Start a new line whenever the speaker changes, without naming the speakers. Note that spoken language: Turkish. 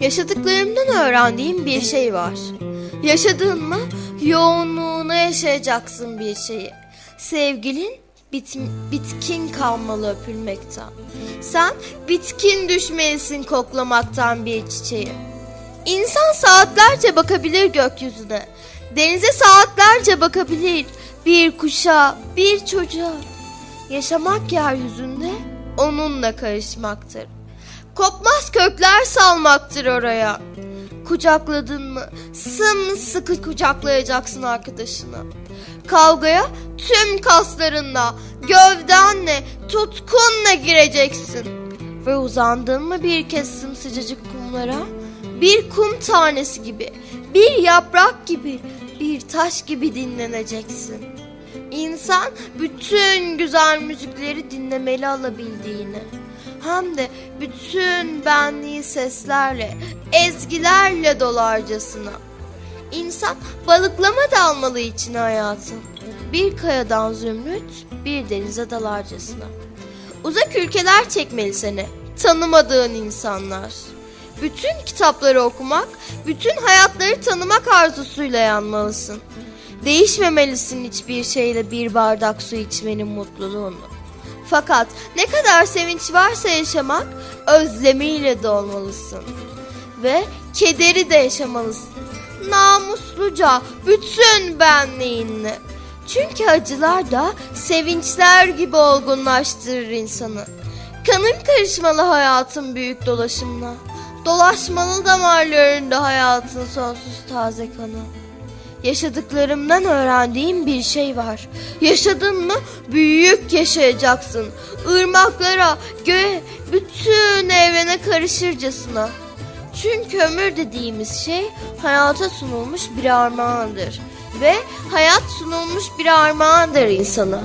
Yaşadıklarımdan öğrendiğim bir şey var. Yaşadığın mı yoğunluğuna yaşayacaksın bir şeyi. Sevgilin bit, bitkin kalmalı öpülmekten. Sen bitkin düşmelisin koklamaktan bir çiçeği. İnsan saatlerce bakabilir gökyüzüne. Denize saatlerce bakabilir. Bir kuşa, bir çocuğa. Yaşamak yeryüzünde onunla karışmaktır. Kopmaz kökler salmaktır oraya. Kucakladın mı sımsıkı kucaklayacaksın arkadaşını. Kavgaya tüm kaslarınla, gövdenle, tutkunla gireceksin. Ve uzandın mı bir kez sımsıcacık kumlara, bir kum tanesi gibi, bir yaprak gibi, bir taş gibi dinleneceksin. İnsan bütün güzel müzikleri dinlemeli alabildiğini hem de bütün benliği seslerle, ezgilerle dolarcasına. İnsan balıklama dalmalı için hayatın. Bir kayadan zümrüt, bir denize dalarcasına. Uzak ülkeler çekmeli seni, tanımadığın insanlar. Bütün kitapları okumak, bütün hayatları tanımak arzusuyla yanmalısın. Değişmemelisin hiçbir şeyle bir bardak su içmenin mutluluğunu. Fakat ne kadar sevinç varsa yaşamak özlemiyle dolmalısın. Ve kederi de yaşamalısın. Namusluca bütün benliğinle. Çünkü acılar da sevinçler gibi olgunlaştırır insanı. Kanın karışmalı hayatın büyük dolaşımına. Dolaşmalı damarlarında hayatın sonsuz taze kanı. Yaşadıklarımdan öğrendiğim bir şey var. Yaşadın mı büyük yaşayacaksın. Irmaklara, göğe, bütün evrene karışırcasına. Çünkü ömür dediğimiz şey hayata sunulmuş bir armağandır. Ve hayat sunulmuş bir armağandır insana.